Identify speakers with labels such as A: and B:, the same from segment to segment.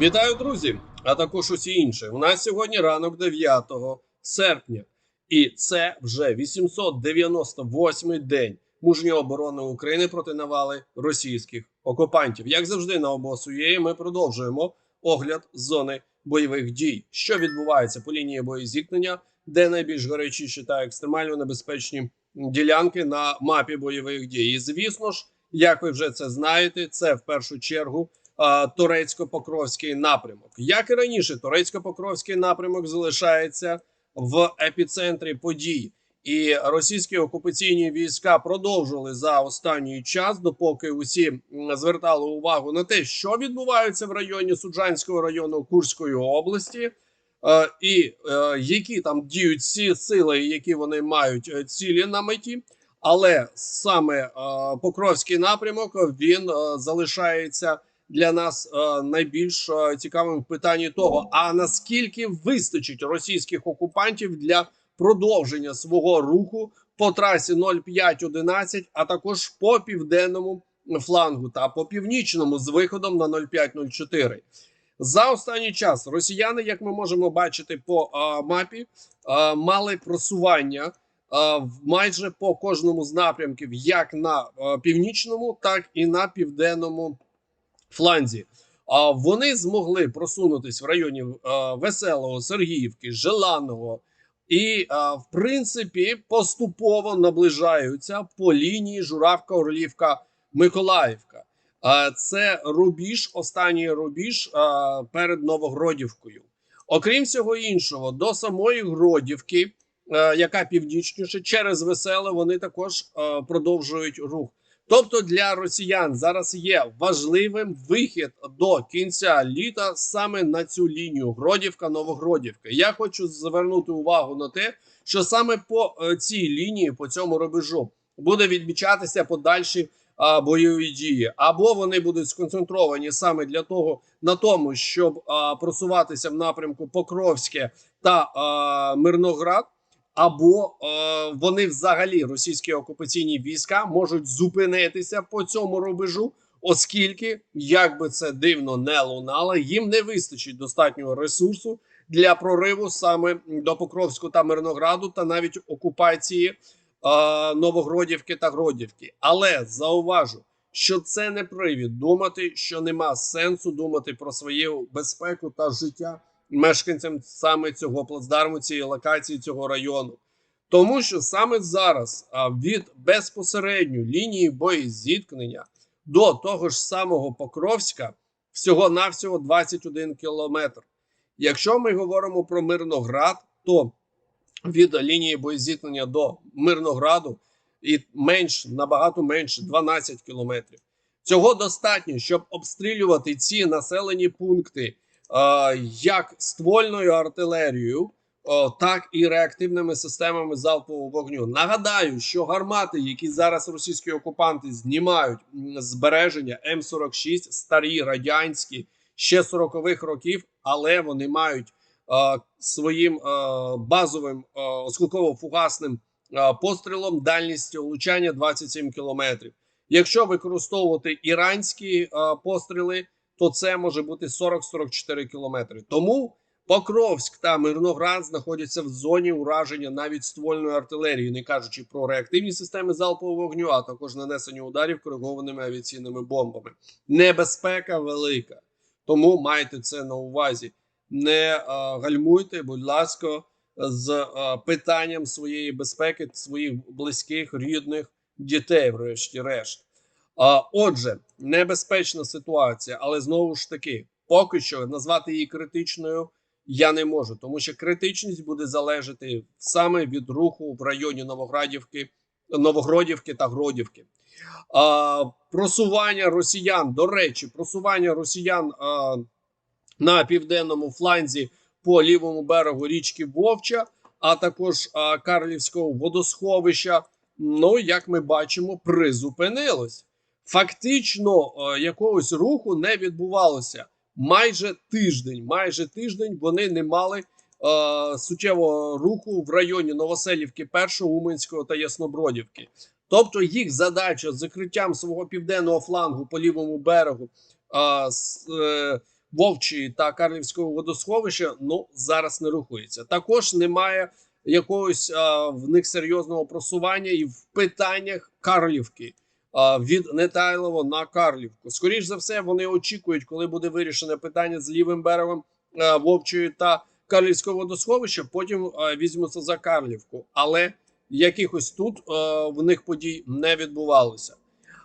A: Вітаю, друзі! А також усі інші. У нас сьогодні ранок 9 серпня, і це вже 898-й день мужньої оборони України проти навали російських окупантів. Як завжди, на обосує ми продовжуємо огляд зони бойових дій, що відбувається по лінії боєзіткнення, де найбільш гарячіші та екстремально небезпечні ділянки на мапі бойових дій. І звісно ж, як ви вже це знаєте, це в першу чергу. А, Турецько-Покровський напрямок, як і раніше, Турецько-Покровський напрямок залишається в епіцентрі подій, і російські окупаційні війська продовжили за останній час, допоки усі звертали увагу на те, що відбувається в районі Суджанського району Курської області, е, і е, які там діють всі сили, які вони мають е, цілі на меті. Але саме е, Покровський напрямок він е, залишається для нас е, найбільш е, цікавим в питанні того, а наскільки вистачить російських окупантів для продовження свого руху по трасі 0511, а також по південному флангу та по північному з виходом на 0504. За останній час росіяни, як ми можемо бачити по е, мапі, е, мали просування е, в- майже по кожному з напрямків, як на е, північному, так і на південному фланзі. А вони змогли просунутись в районі е, Веселого, Сергіївки, Желаного, і, е, в принципі, поступово наближаються по лінії Журавка, Орлівка, Миколаївка. Е, Це рубіж, останній рубіж перед Новогродівкою. Окрім всього іншого, до самої Гродівки, яка північніше, через веселе, вони також продовжують рух. Тобто для росіян зараз є важливим вихід до кінця літа саме на цю лінію Гродівка, Новогродівка. Я хочу звернути увагу на те, що саме по е, цій лінії, по цьому рубежу, буде відмічатися подальші а, бойові дії, або вони будуть сконцентровані саме для того на тому, щоб а, просуватися в напрямку Покровське та а, Мирноград. Або е, вони взагалі російські окупаційні війська можуть зупинитися по цьому рубежу, оскільки, як би це дивно не лунало, їм не вистачить достатнього ресурсу для прориву саме до Покровську та Мирнограду, та навіть окупації е, Новогродівки та Гродівки. Але зауважу, що це не привід думати, що нема сенсу думати про свою безпеку та життя мешканцям саме цього плацдарму, цієї локації, цього району. Тому що саме зараз від безпосередньої лінії боєзіткнення до того ж самого Покровська всього навсього 21 кілометр. Якщо ми говоримо про Мирноград, то від лінії боєзіткнення до Мирнограду і менш набагато менше 12 кілометрів. Цього достатньо, щоб обстрілювати ці населені пункти як ствольною артилерією, так і реактивними системами залпового вогню. Нагадаю, що гармати, які зараз російські окупанти знімають збереження М46, старі радянські ще 40-х років, але вони мають е, своїм е, базовим е, осколково-фугасним е, пострілом дальністю влучання 27 кілометрів. Якщо використовувати іранські е, постріли, то це може бути 40-44 кілометри. Тому Покровськ та Мирноград знаходяться в зоні ураження навіть ствольної артилерії, не кажучи про реактивні системи залпового вогню, а також нанесення ударів коригованими авіаційними бомбами. Небезпека велика. Тому майте це на увазі. Не е, гальмуйте, будь ласка, з е, питанням своєї безпеки, своїх близьких, рідних дітей, врешті-решт. Отже, небезпечна ситуація, але знову ж таки, поки що назвати її критичною я не можу, тому що критичність буде залежати саме від руху в районі Новоградівки, Новогродівки та Гродівки. А, просування росіян, до речі, просування росіян а, на південному фланзі по лівому берегу річки Вовча, а також а, Карлівського водосховища. Ну, як ми бачимо, призупинилось. Фактично е, якогось руху не відбувалося майже тиждень. Майже тиждень вони не мали е, суттєвого руху в районі Новоселівки, Першого, Уманського та Яснобродівки. Тобто їх задача з закриттям свого південного флангу по лівому берегу е, с- е, Вовчої та Карлівського водосховища ну зараз не рухається. Також немає якогось а, в них серйозного просування і в питаннях Карлівки від Нетайлово на Карлівку. Скоріш за все, вони очікують, коли буде вирішене питання з лівим берегом Вовчої та Карлівського водосховища. Потім візьмуться за Карлівку, але якихось тут в них подій не відбувалося.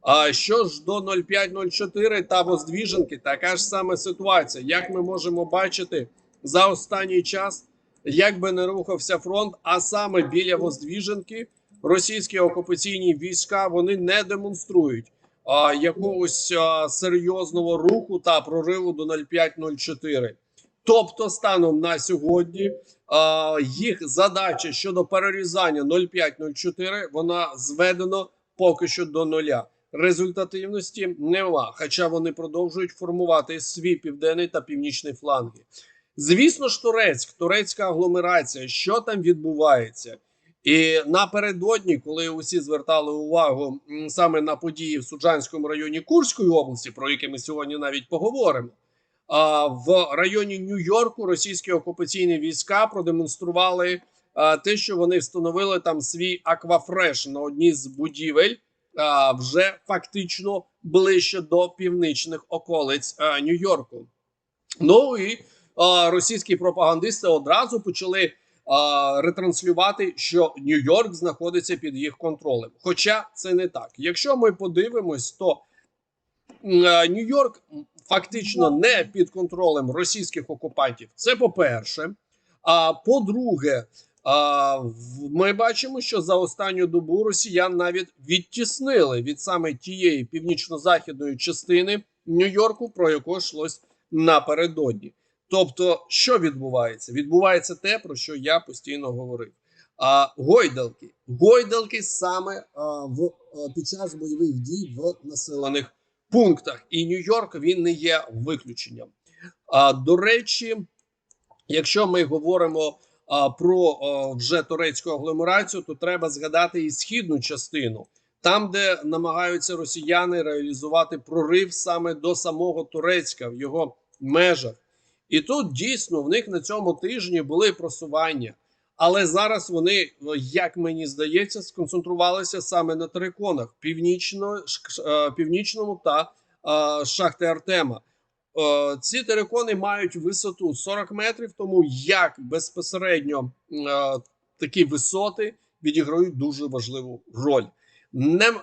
A: А що ж до 0504 та Воздвіженки, така ж сама ситуація. Як ми можемо бачити за останній час, як би не рухався фронт, а саме біля Воздвіженки, російські окупаційні війська вони не демонструють а, якогось а, серйозного руху та прориву до 0504. Тобто, станом на сьогодні а, їх задача щодо перерізання 0504 вона зведена поки що до нуля результативності нема, хоча вони продовжують формувати свій південний та північний фланги. Звісно ж, Турецьк, турецька агломерація, що там відбувається, і напередодні, коли усі звертали увагу саме на події в Суджанському районі Курської області, про які ми сьогодні навіть поговоримо. В районі Нью-Йорку російські окупаційні війська продемонстрували те, що вони встановили там свій аквафреш на одній з будівель вже фактично ближче до північних околиць Нью-Йорку. Ну і російські пропагандисти одразу почали ретранслювати, що Нью-Йорк знаходиться під їх контролем. Хоча це не так. Якщо ми подивимось, то м, Нью-Йорк фактично не під контролем російських окупантів. Це по-перше. А по-друге, ми бачимо, що за останню добу росіян навіть відтіснили від саме тієї північно-західної частини Нью-Йорку, про яку йшлось напередодні. Тобто, що відбувається? Відбувається те, про що я постійно говорив. А гойдалки, гойдалки саме а, в а, під час бойових дій в населених пунктах, і Нью-Йорк він не є виключенням. А до речі, якщо ми говоримо а, про а, вже турецьку агломерацію, то треба згадати і східну частину, там, де намагаються росіяни реалізувати прорив саме до самого Турецька в його межах. І тут дійсно в них на цьому тижні були просування. Але зараз вони, ну, як мені здається, сконцентрувалися саме на териконах північно, е, північному та е, шахти Артема. Е, Ці терикони мають висоту 40 метрів, тому як безпосередньо е, такі висоти відіграють дуже важливу роль. Не, е,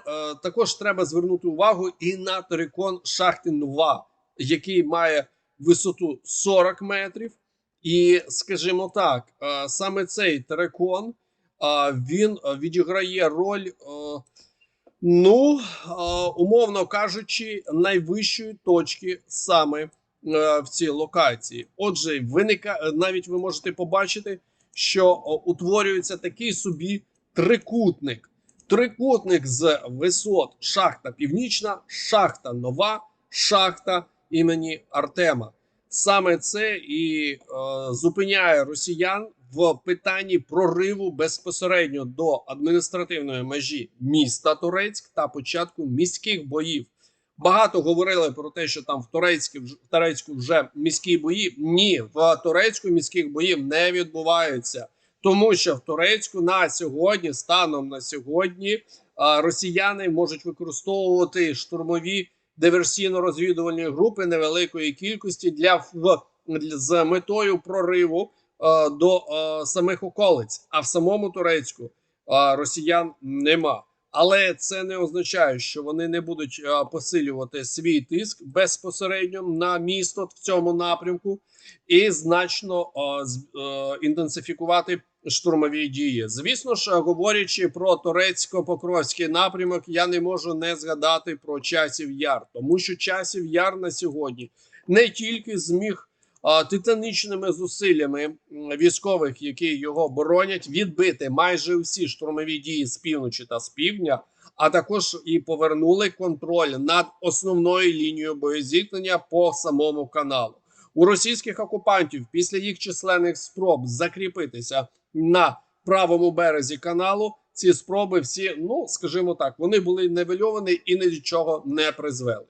A: також треба звернути увагу і на терикон шахти Нова, який має висоту 40 метрів. І скажімо так, е, саме цей терикон е, він відіграє роль, е, ну умовно кажучи, найвищої точки саме в цій локації. Отже, виника навіть ви можете побачити, що утворюється такий собі трикутник. Трикутник з висот шахта Північна, шахта Нова, шахта імені Артема. Саме це і е, зупиняє росіян в питанні прориву безпосередньо до адміністративної межі міста Турецьк та початку міських боїв. Багато говорили про те, що там в Турецьку, в Турецьку вже міські бої. Ні, в Турецьку міських боїв не відбуваються, тому що в Турецьку на сьогодні, станом на сьогодні, е, росіяни можуть використовувати штурмові диверсійно-розвідувальні групи невеликої кількості для в з метою прориву е, до е, самих околиць. А в самому Турецьку е, росіян нема. Але це не означає, що вони не будуть е, посилювати свій тиск безпосередньо на місто в цьому напрямку і значно е, інтенсифікувати штурмові дії. Звісно ж, говорячи про турецько-покровський напрямок, я не можу не згадати про часів яр, тому що часів яр на сьогодні не тільки зміг титанічними зусиллями військових, які його боронять, відбити майже всі штурмові дії з півночі та з півдня, а також і повернули контроль над основною лінією боєзіткнення по самому каналу. У російських окупантів після їх численних спроб закріпитися на правому березі каналу. Ці спроби всі, ну скажімо так, вони були невельовані і ні до чого не призвели.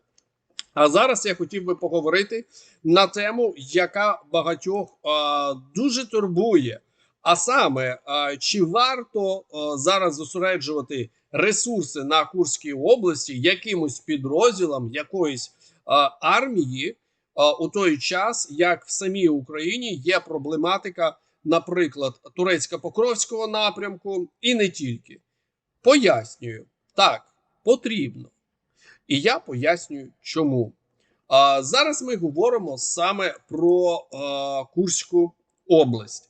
A: А зараз я хотів би поговорити на тему, яка багатьох а, дуже турбує. А саме, а, чи варто а, зараз зосереджувати ресурси на Курській області якимось підрозділам якоїсь а, армії а, у той час, як в самій Україні є проблематика, наприклад, турецько-покровського напрямку, і не тільки. Пояснюю, так, потрібно. І я пояснюю, чому. А, зараз ми говоримо саме про а, Курську область.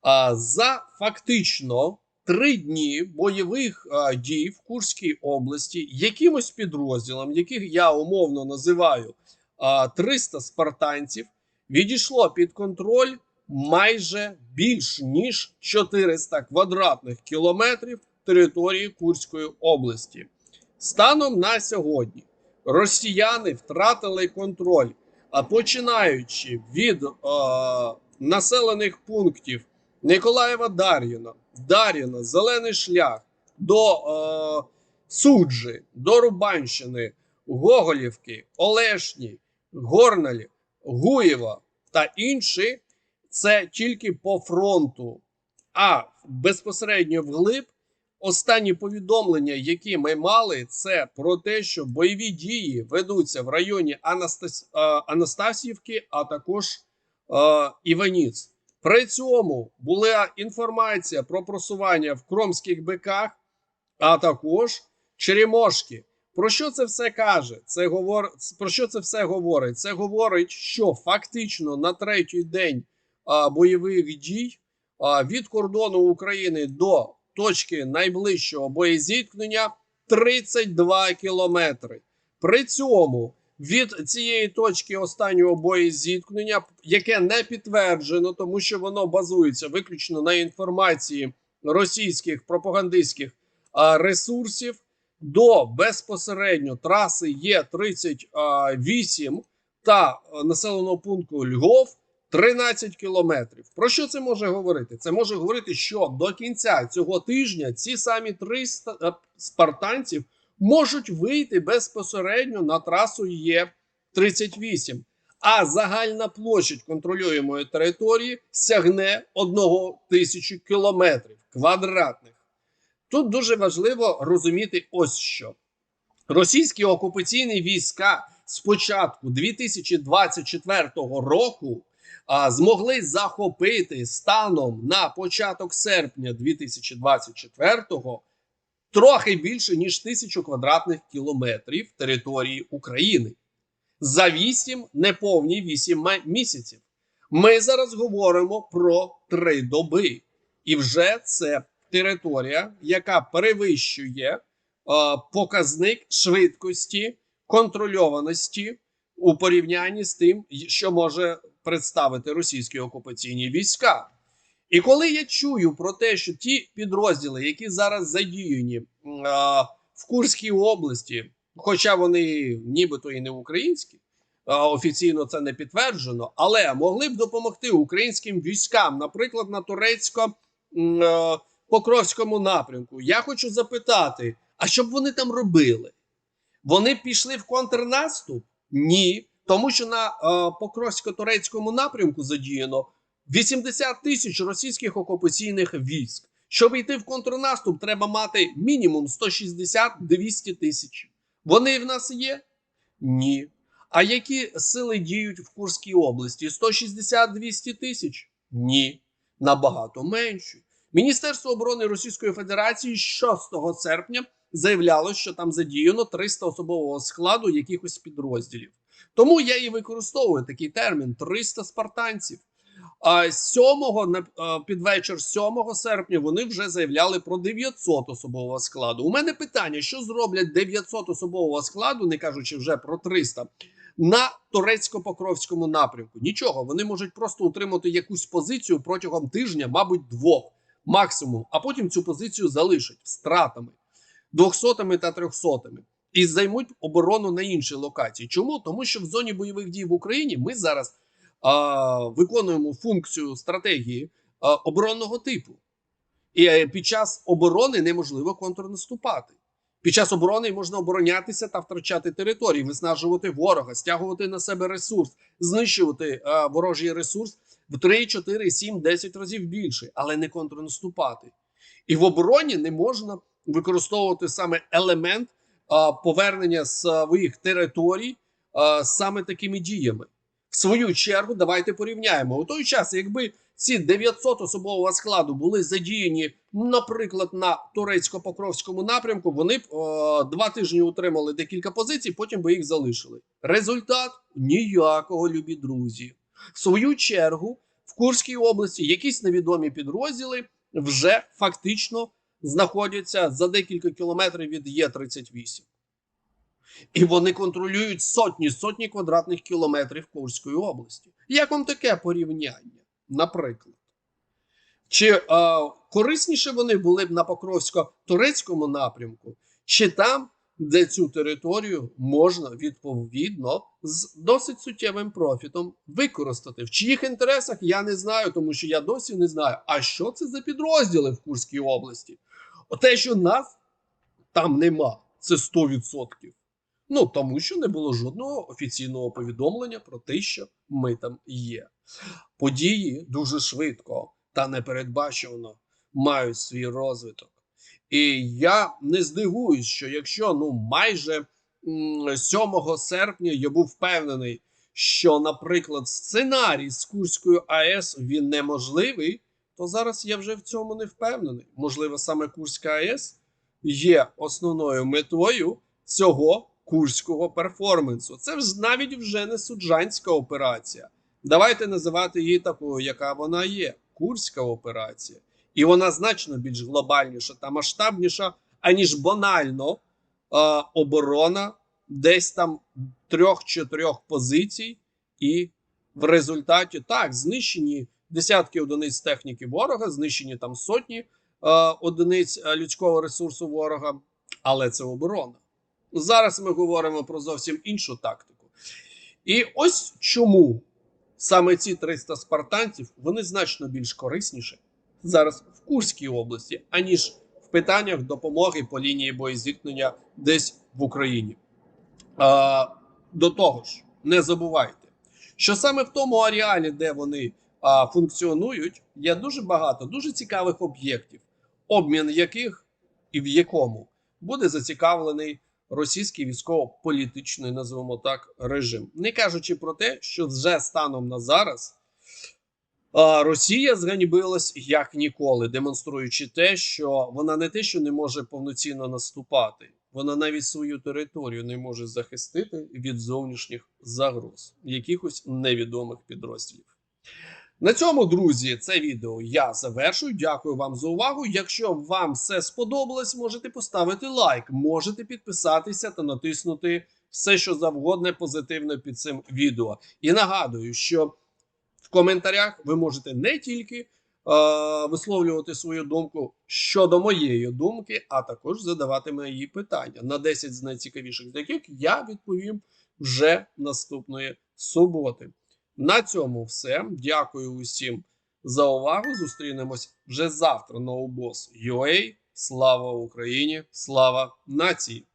A: А, за фактично три дні бойових а, дій в Курській області якимось підрозділом, яких я умовно називаю а, 300 спартанців, відійшло під контроль майже більш ніж 400 квадратних кілометрів території Курської області. Станом на сьогодні росіяни втратили контроль, а починаючи від е, населених пунктів Николаєва Дар'їна, Дар'їна, Зелений шлях до е, Суджі, до Рубанщини, Гоголівки, Олешні, Горналі, Гуєва та інші це тільки по фронту. А безпосередньо вглиб Останні повідомлення, які ми мали, це про те, що бойові дії ведуться в районі Анастас... е, Анастасівки, а також е, Іваніц. При цьому була інформація про просування в Кромських биках, а також Черемошки. Про що це все каже? Це говор... Про що це все говорить? Це говорить, що фактично на третій день а, бойових дій а, від кордону України до точки найближчого боєзіткнення 32 кілометри. При цьому від цієї точки останнього боєзіткнення, яке не підтверджено, тому що воно базується виключно на інформації російських пропагандистських ресурсів, до безпосередньо траси Є38 та населеного пункту Львов 13 кілометрів. Про що це може говорити? Це може говорити, що до кінця цього тижня ці самі 300 е, спартанців можуть вийти безпосередньо на трасу Є38. А загальна площадь контролюємої території сягне 1 тисячі кілометрів квадратних. Тут дуже важливо розуміти ось що. Російські окупаційні війська з початку 2024 року змогли захопити станом на початок серпня 2024-го трохи більше ніж тисячу квадратних кілометрів території України за 8 неповні 8 місяців. Ми зараз говоримо про три доби, і вже це територія, яка перевищує е, показник швидкості контрольованості у порівнянні з тим, що може представити російські окупаційні війська. І коли я чую про те, що ті підрозділи, які зараз задіяні а, в Курській області, хоча вони нібито і не українські, а, офіційно це не підтверджено, але могли б допомогти українським військам, наприклад, на турецько м, а, покровському напрямку. Я хочу запитати: а що б вони там робили? Вони пішли в контрнаступ? Ні. Тому що на е, Покровсько-турецькому напрямку задіяно 80 тисяч російських окупаційних військ. Щоб йти в контрнаступ, треба мати мінімум 160-200 тисяч. Вони в нас є? Ні. А які сили діють в Курській області? 160-200 тисяч? Ні. Набагато менші. Міністерство оборони Російської Федерації 6 серпня заявляло, що там задіяно 300 особового складу якихось підрозділів. Тому я і використовую такий термін 300 спартанців. А 7 на а, під вечір 7 серпня вони вже заявляли про 900 особового складу. У мене питання: що зроблять 900 особового складу, не кажучи вже про 300, на турецько-покровському напрямку? Нічого, вони можуть просто утримати якусь позицію протягом тижня, мабуть, двох максимум, а потім цю позицію залишать стратами 200 та 300 і займуть оборону на іншій локації. Чому? Тому що в зоні бойових дій в Україні ми зараз а, виконуємо функцію стратегії а, оборонного типу, і е, під час оборони неможливо контрнаступати. Під час оборони можна оборонятися та втрачати території, виснажувати ворога, стягувати на себе ресурс, знищувати е, ворожий ресурс в 3, 4, 7, 10 разів більше, але не контрнаступати. І в обороні не можна використовувати саме елемент а, повернення своїх територій саме такими діями. В свою чергу, давайте порівняємо. У той час, якби ці 900 особового складу були задіяні, наприклад, на турецько-покровському напрямку, вони б о, два тижні утримали декілька позицій, потім би їх залишили. Результат ніякого, любі друзі. В свою чергу, в Курській області якісь невідомі підрозділи вже фактично знаходяться за декілька кілометрів від Є-38. І вони контролюють сотні сотні квадратних кілометрів Курської області. Як вам таке порівняння? Наприклад, чи е, корисніше вони були б на Покровсько-турецькому напрямку, чи там, де цю територію можна відповідно з досить суттєвим профітом використати? В чиїх інтересах я не знаю, тому що я досі не знаю. А що це за підрозділи в Курській області? Те, що нас там нема, це 100%. Ну тому що не було жодного офіційного повідомлення про те, що ми там є. Події дуже швидко та непередбачувано мають свій розвиток. І я не здивуюсь, що якщо ну майже 7 серпня я був впевнений, що, наприклад, сценарій з Курською АЕС він неможливий, то зараз я вже в цьому не впевнений. Можливо, саме Курська АЕС є основною метою цього курського перформансу. Це ж навіть вже не суджанська операція. Давайте називати її такою, яка вона є: Курська операція. І вона значно більш глобальніша та масштабніша, аніж банально е, оборона десь там трьох-чотирьох позицій, і в результаті так знищені десятки одиниць техніки ворога, знищені там сотні е, одиниць е, людського ресурсу ворога, але це оборона. Зараз ми говоримо про зовсім іншу тактику. І ось чому саме ці 300 спартанців вони значно більш корисніші зараз в Курській області, аніж в питаннях допомоги по лінії боєзіткнення десь в Україні. А, До того ж, не забувайте, що саме в тому ареалі, де вони а, функціонують, є дуже багато дуже цікавих об'єктів, обмін яких і в якому буде зацікавлений російський військово-політичний, називаємо так, режим, не кажучи про те, що вже станом на зараз Росія зганьбилась як ніколи, демонструючи те, що вона не те, що не може повноцінно наступати, вона навіть свою територію не може захистити від зовнішніх загроз якихось невідомих підрозділів. На цьому, друзі, це відео я завершую. Дякую вам за увагу. Якщо вам все сподобалось, можете поставити лайк, можете підписатися та натиснути все, що завгодне позитивне під цим відео. І нагадую, що в коментарях ви можете не тільки е, висловлювати свою думку щодо моєї думки, а також задавати мої питання на 10 з найцікавіших, з яких я відповім вже наступної суботи. На цьому все. Дякую усім за увагу. Зустрінемось вже завтра на обоз UA. Слава Україні! Слава нації!